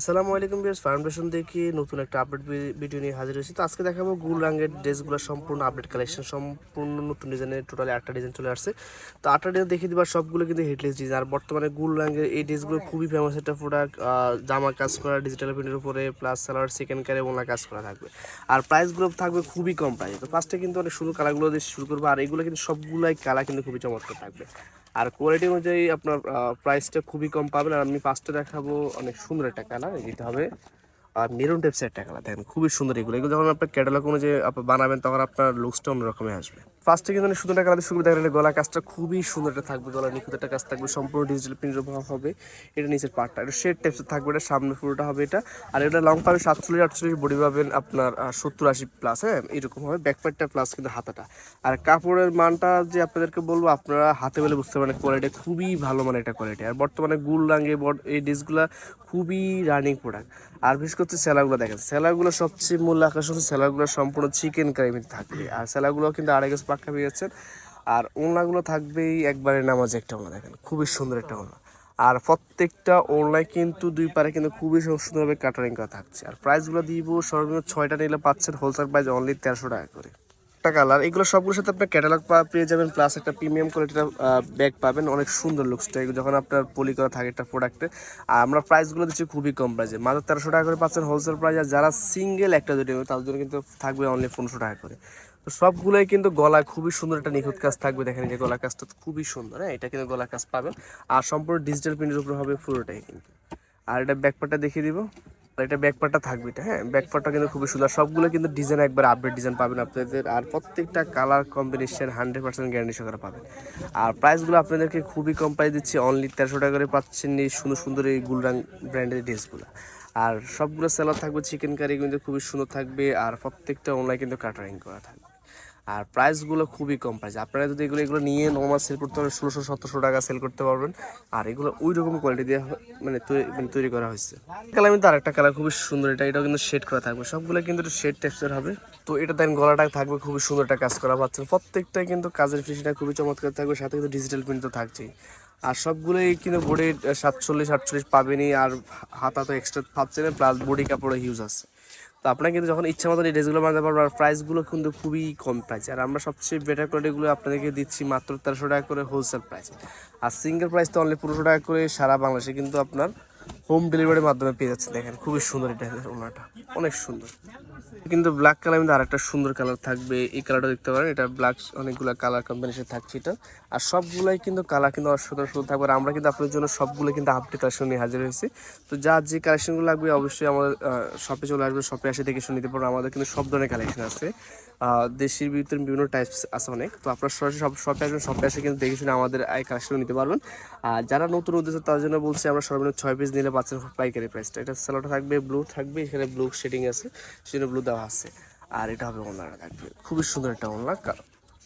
আসসালামু আলাইকুম বিয়ার্স ফাউন্ডেশন থেকে নতুন একটা আপডেট ভিডিও নিয়ে হাজির হয়েছি। তো আজকে দেখাবো গুল রঙের ড্রেসগুলো সম্পূর্ণ আপডেট কালেকশন সম্পূর্ণ নতুন ডিজাইনের টোটালি আটটা ডিজাইন চলে আসছে। তো আটটা ডিজাইন দেখিয়ে দিবার সবগুলো কিন্তু হেডলেস ডিজাইন আর বর্তমানে গুল রঙের এই ড্রেসগুলো খুবই ফেমাস একটা প্রোডাক্ট জামা কাজ করা ডিজিটাল প্রিন্টের উপরে প্লাস সালোয়ার সেকেন্ড ক্যারে ওনা কাজ করা থাকবে। আর প্রাইসগুলো থাকবে খুবই কম প্রাইস তো ফার্স্টে কিন্তু অনেক সুন্দর কালারগুলো দিয়ে শুরু করব। আর এগুলো কিন্তু সবগুলাই কালার কিন্তু খুবই চমৎকার থাকবে। আর কোয়ালিটি অনুযায়ী আপনার প্রাইসটা খুবই কম পাবেন। আর আমি পাঁচটা দেখাবো। অনেক সুন্দর একটা কালার দিতে হবে। আর মেরুন টাইপসের একটা কালার দেখেন, খুবই সুন্দর এগুলো। এগুলো যখন আপনার ক্যাটালগ অনুযায়ী বানাবেন, তখন আপনার লুকসটা অন্যরকমই আসবে। ফার্স্টে কিন্তু একটা কালার শুরু দেখেন গলা কাজটা খুবই সুন্দর একটা থাকবে গলা নিখুঁত একটা কাজ থাকবে, সম্পূর্ণ ডিজিটাল প্রিন্টের হবে। এটা নিচের পার্টটা এটা শেড টাইপসের থাকবে, এটা সামনে পুরোটা হবে এটা। আর এটা লং পাবে সাতচল্লিশ, আটচল্লিশ বডি পাবেন আপনার সত্তর, আশি প্লাস হ্যাঁ এরকম হবে। ব্যাকপ্যাকটা প্লাস কিন্তু হাতাটা। আর কাপড়ের মানটা যে আপনাদেরকে বলব, আপনারা হাতে বলে বুঝতে পারেন কোয়ালিটি খুবই ভালো মানে একটা কোয়ালিটি আর বর্তমানে গুল রাঙে এই ডিসগুলা খুবই রানিং প্রোডাক্ট আর বিশেষ করে সেলাগুলো দেখেন সেলাগুলো সবচেয়ে মূল আকর্ষণ সেলাগুলো সম্পূর্ণ চিকেন কারিমির থাকবে আর সেলাগুলো কিন্তু আড়াই গেছে পাক্কা পেয়ে যাচ্ছেন আর ওনাগুলো থাকবেই একবারে নামাজ একটা ওনা দেখেন, খুবই সুন্দর একটা ওনা আর প্রত্যেকটা ওড়নায় কিন্তু দুই পারে কিন্তু খুবই সুন্দরভাবে কাটারিং করা থাকছে। আর প্রাইসগুলো দিব সর্বনিম্ন ছয়টা নিলে পাচ্ছেন হোলসেল প্রাইস অনলি তেরোশো টাকা করে। একটা কালার। এগুলো সবগুলোর সাথে আপনার ক্যাটালগ পেয়ে যাবেন প্লাস একটা প্রিমিয়াম কোয়ালিটির ব্যাগ পাবেন। অনেক সুন্দর লুকসটা যখন আপনার পলি করা থাকে একটা প্রোডাক্টে আর আমরা প্রাইসগুলো দিচ্ছি খুবই কম প্রাইসে মাত্র তেরোশো টাকা করে পাচ্ছেন হোলসেল প্রাইস আর যারা সিঙ্গেল একটা দুটো তাদের জন্য কিন্তু থাকবে অনলি পনেরোশো টাকা করে। তো সবগুলোই কিন্তু গলা খুবই সুন্দর একটা নিখুঁত কাজ থাকবে। দেখেন যে গলা কাজটা খুবই সুন্দর হ্যাঁ? এটা কিন্তু গলা কাজ পাবেন। আর সম্পূর্ণ ডিজিটাল প্রিন্টের উপর হবে পুরোটাই কিন্তু। আর এটা ব্যাকপার্টটা দেখিয়ে দিব। এটা ব্যাকপার্টটা থাকবে এটা হ্যাঁ? ব্যাকপার্টটা কিন্তু খুবই সুন্দর। সবগুলো কিন্তু ডিজাইন একবার আপডেট ডিজাইন পাবেন আপনাদের, আর প্রত্যেকটা colour combination hundred percent guarantee সহকারে পাবেন। আর প্রাইসগুলো আপনাদেরকে খুবই কম প্রাইস দিচ্ছি অনলি তেরোশো টাকা করে পাচ্ছেন এই সুন্দর সুন্দর এই গুলরাং ব্র্যান্ডের ড্রেসগুলো আর সবগুলো সেলার থাকবে চিকেন কারি কিন্তু খুবই সুন্দর থাকবে, আর প্রত্যেকটা অনলাইন কিন্তু কাটারিং করা থাকবে। আর প্রাইসগুলো খুবই কম প্রাইস আপনারা যদি এগুলো এগুলো নিয়ে নর্মাল সেল করতে পারেন, ষোলোশো, সতেরোশো টাকা সেল করতে পারবেন। আর এগুলো ওই রকম কোয়ালিটি দিয়ে মানে মানে তৈরি করা হয়েছে। কালার কিন্তু আরেকটা কালার খুবই সুন্দর, এটা, এটাও কিন্তু শেড করা থাকবে। সবগুলো কিন্তু একটু শেড টেক্সচার হবে। তো এটা দেন গলাটা থাকবে খুবই সুন্দর একটা কাজ করা, পাচ্ছেন। প্রত্যেকটাই কিন্তু কাজের ফিনিশিংটা খুবই চমৎকার থাকবে, সাথে কিন্তু ডিজিটাল প্রিন্ট তো থাকছেই। আর সবগুলোই কিন্তু বডি সাতচল্লিশ, আটচল্লিশ পাবেনই, আর হাতা তো এক্সট্রা পাচ্ছেন প্লাস বডি কাপড়ে হিউজ আছে। তো আপনারা কিন্তু যখন ইচ্ছা মতো এই ড্রেসগুলো বানাতে পারবেন, আর প্রাইসগুলো কিন্তু খুবই কম প্রাইস আর আমরা সবচেয়ে বেটার কোয়ালিটিগুলো আপনাদেরকে দিচ্ছি মাত্র তেরোশো টাকা করে হোলসেল প্রাইস আর সিঙ্গেল প্রাইস তো অনলি পনেরোশো টাকা করে সারা বাংলাদেশে কিন্তু আপনার হোম ডেলিভারির মাধ্যমে পেয়ে যাচ্ছে দেখেন, খুবই সুন্দর এটা ওনাটা অনেক সুন্দর। কিন্তু ব্ল্যাক কালার মধ্যে আরেকটা সুন্দর কালার থাকবে, এই কালারটা দেখতে পারেন, এটা ব্ল্যাক অনেকগুলো কালার কম্বিনেশন থাকছে এটা। আর সবগুলাই কিন্তু কালার কিন্তু অসাধারণ সুন্দর থাকবে, আর আমরা কিন্তু আপনার জন্য সবগুলো কিন্তু আপডেট কালেকশন নিয়ে হাজির হয়েছি। তো যা যে কালেকশনগুলো লাগবে, অবশ্যই আমাদের শপে চলে আসবে শপে এসে দেখে শুনে নিতে পারব আমাদের কিন্তু সব ধরনের কালেকশন আছে। দেশের ভিতরে বিভিন্ন টাইপস আছে অনেক, তো আপনার সরাসরি সব শপে আসবেন শপে এসে কিন্তু দেখে শুনে আমাদের এই কালেকশন নিতে পারবেন। আর যারা নতুন উদ্দেশ্য তার জন্য বলছি, আমরা সর্বনিম্ন ছয় পিস নিলে পাচ্ছেন পাইকারি প্রাইসটা এটা স্যালোটা থাকবে ব্লু থাকবে, এখানে ব্লু শেডিং আছে সেখানে ব্লু দেওয়া আছে। আর এটা হবে ওনারা থাকবে। খুবই সুন্দর একটা ওনলা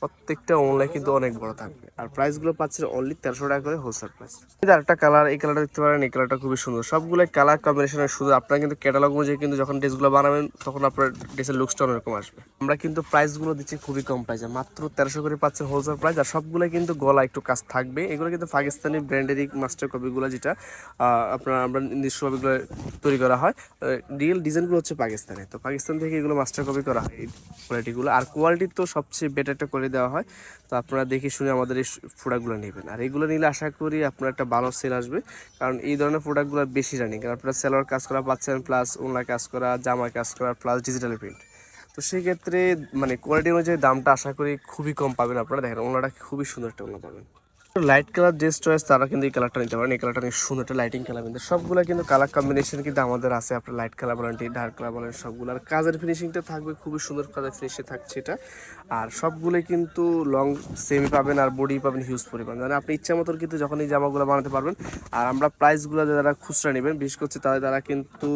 প্রত্যেকটা অনলাইন কিন্তু অনেক বড় থাকবে। আর প্রাইসগুলো পাচ্ছেন অনলি তেরোশো টাকা করে হোলসেল প্রাইস এটা একটা কালার এই কালারটা দেখতে পারেন, এই কালারটা খুবই সুন্দর। সবগুলো কালার কম্বিনেশন শুধু আপনারা কিন্তু ক্যাটালগ অনুযায়ী কিন্তু যখন ড্রেসগুলো বানাবেন, তখন আপনার ড্রেসের লুকসটা অন্যরকম আসবে। আমরা কিন্তু প্রাইসগুলো দিচ্ছি খুবই কম প্রাইসে মাত্র তেরোশো করে পাচ্ছেন হোলসেল প্রাইস আর সবগুলো কিন্তু গলা একটু কাজ থাকবে। এগুলো কিন্তু পাকিস্তানি ব্র্যান্ডেরই মাস্টার কপিগুলো যেটা আপনার আমরা নিজস্বভাবে তৈরি করা হয়। রিয়েল ডিজাইনগুলো হচ্ছে পাকিস্তানে তো পাকিস্তান থেকে এগুলো মাস্টার কপি করা হয় এই কোয়ালিটিগুলো আর কোয়ালিটি তো সবচেয়ে বেটারটা করে দেওয়া হয়। তো আপনারা দেখে শুনে আমাদের এই প্রোডাক্টগুলো নেবেন। আর এইগুলো নিলে আশা করি আপনার একটা ভালো সেল আসবে। কারণ এই ধরনের প্রোডাক্টগুলো বেশি রানিং কারণ আপনারা সেলার কাজ করা, পাচ্ছেন প্লাস ওনলা কাজ করা, জামা কাজ করা প্লাস ডিজিটাল প্রিন্ট তো সেক্ষেত্রে মানে কোয়ালিটি অনুযায়ী দামটা আশা করি খুবই কম পাবেন আপনারা। দেখেন ওনারা খুবই সুন্দর একটা ওনা পাবেন। লাইট কালার ড্রেস চয়েস তারা কিন্তু এই কালারটা নিতে পারেন। এই কালারটা অনেক সুন্দর একটা লাইটিং কালার কিন্তু সবগুলো কিন্তু কালার কম্বিনেশন কিন্তু আমাদের আছে। আপনার লাইট কালার বলেন ডার্ক কালার বলেন, সবগুলো। আর কাজের ফিনিশিংটা থাকবে, খুবই সুন্দর কাজের ফিনিশে থাকছে এটা। আর সবগুলোই কিন্তু লং সেমি পাবেন আর বডি পাবেন হিউজ পরিমাণ। মানে আপনি ইচ্ছা মতন কিন্তু যখন এই জামাগুলো বানাতে পারবেন, আর আমরা প্রাইসগুলো যারা খুচরা নেবেন, বিশেষ করছে তাদের দ্বারা কিন্তু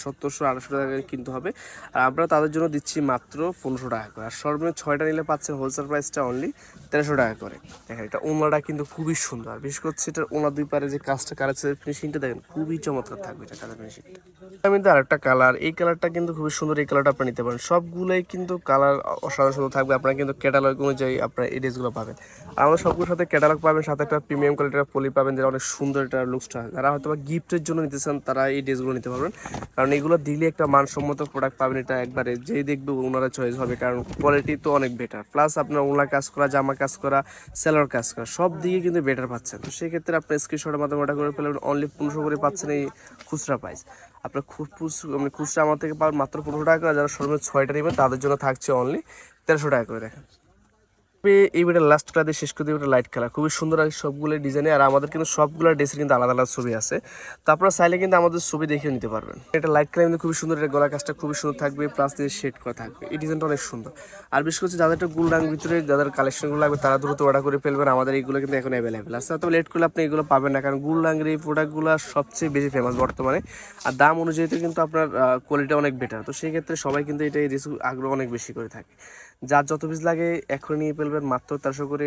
সত্তরশো, আড়াইশো টাকা কিনতে হবে। আর আমরা তাদের জন্য দিচ্ছি মাত্র পনেরোশো টাকা করে। আর সর্বনিম্ন ছয়টা নিলে পাচ্ছেন হোলসেল প্রাইসটা অনলি তেরোশো টাকা করে। দেখেন, এটা উমরাটা কিন্তু কিন্তু খুবই সুন্দর। বিশেষ করে এটার ওনার দুই পারে যে কাজটা কালার ফিনিশিংটা দেখেন, খুবই চমৎকার থাকবে এটা কালার ফিনিশিংটা আমি তো আরেকটা কালার এই কালারটা কিন্তু খুবই সুন্দর, এই কালারটা আপনি নিতে পারেন। সবগুলোই কিন্তু কালার অসাধারণ সুন্দর থাকবে। আপনারা কিন্তু ক্যাটালগ অনুযায়ী আপনার এই ড্রেসগুলো পাবেন। আর আমাদের সবগুলোর সাথে ক্যাটালগ পাবেন, সাথে একটা প্রিমিয়াম কোয়ালিটির পলি পাবেন, যেটা অনেক সুন্দর একটা লুকসটা যারা হয়তো বা গিফটের জন্য নিতে চান, তারা এই ড্রেসগুলো নিতে পারবেন। কারণ এগুলো দিলে একটা মানসম্মত প্রোডাক্ট পাবেন এটা একবারে, যেই দেখবে ওনারা চয়েস হবে, কারণ কোয়ালিটি তো অনেক বেটার প্লাস আপনার ওলা কাজ করা, জামা কাজ করা সেলার কাজ করা, সব দিকে কিন্তু বেটার পাচ্ছেন। তো সেক্ষেত্রে আপনি স্ক্রিনশটের মাধ্যমে অর্ডার করে ফেলবেন অনলি পনেরোশো করে পাচ্ছেন এই খুচরা প্রাইস আপনার মানে খুচরা আমার থেকে পাবেন মাত্র পনেরো টাকা, যারা সর্বোচ্চ ছয়টা নেবেন, তাদের জন্য থাকছে অনলি তেরোশো টাকা করে। দেখেন তবে এই ভিডিও লাস্ট কালার দিয়ে শেষ করে দিই লাইট কালার খুবই সুন্দর আছে সবগুলো ডিজাইনে আর আমাদের কিন্তু সবগুলো ড্রেসের কিন্তু আলাদা আলাদা ছবি আছে। তো আপনারা চাইলে কিন্তু আমাদের ছবি দেখে নিতে পারবেন। এটা লাইট কালার কিন্তু খুবই সুন্দর, এটা গলা কাজটা খুবই সুন্দর থাকবে প্লাস দিয়ে শেড করা থাকবে। এই ডিজাইনটা অনেক সুন্দর। আর বিশেষ করে যাদের একটা গুল রাং ভিতরে যাদের কালেকশনগুলো লাগবে, তারা দ্রুত অর্ডার করে ফেলবেন, আমাদের এইগুলো কিন্তু এখন অ্যাভেলেবেল আছে। তবে লেট করলে আপনি এগুলো পাবেন না, কারণ গুল রাঙের এই প্রোডাক্টগুলো সবচেয়ে বেশি ফেমাস বর্তমানে। আর দাম অনুযায়ী কিন্তু আপনার কোয়ালিটি অনেক বেটার তো সেই ক্ষেত্রে সবাই কিন্তু এটা এই ড্রেস আগ্রহ অনেক বেশি করে থাকে। যার যত পিস লাগে এখন নিয়ে ফেলবেন, মাত্র তেরোশো করে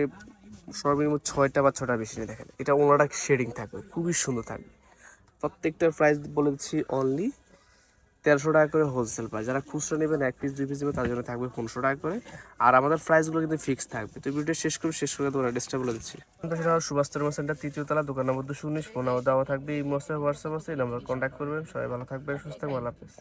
সর্বনিম্ন ছয়টা বা ছটা বেশি নিয়ে দেখেন। এটা ওনারা শেডিং থাকবে, খুবই সুন্দর থাকবে। প্রত্যেকটার প্রাইস বলে দিচ্ছি অনলি তেরোশো টাকা করে হোলসেল প্রাইস যারা খুচরা নেবেন, এক পিস দুই পিস নেবেন, তার জন্য থাকবে পনেরোশো টাকা করে। আর আমাদের প্রাইসগুলো কিন্তু ফিক্স থাকবে। তো ভিডিও শেষ করে শেষ করে তোমার অ্যাড্রেসটা বলে দিচ্ছি। সুভাষ তরমা সেন্টার তৃতীয় তলা, দোকান নম্বর দুশো উনিশ, ফোন দেওয়া থাকবে, এই মশলা হোয়াটসঅ্যাপ আছে, এই নাম্বার কন্ট্যাক্ট করবেন। সবাই ভালো থাকবেন, সুস্থ থাকবেন, আল্লাহ হাফেজ।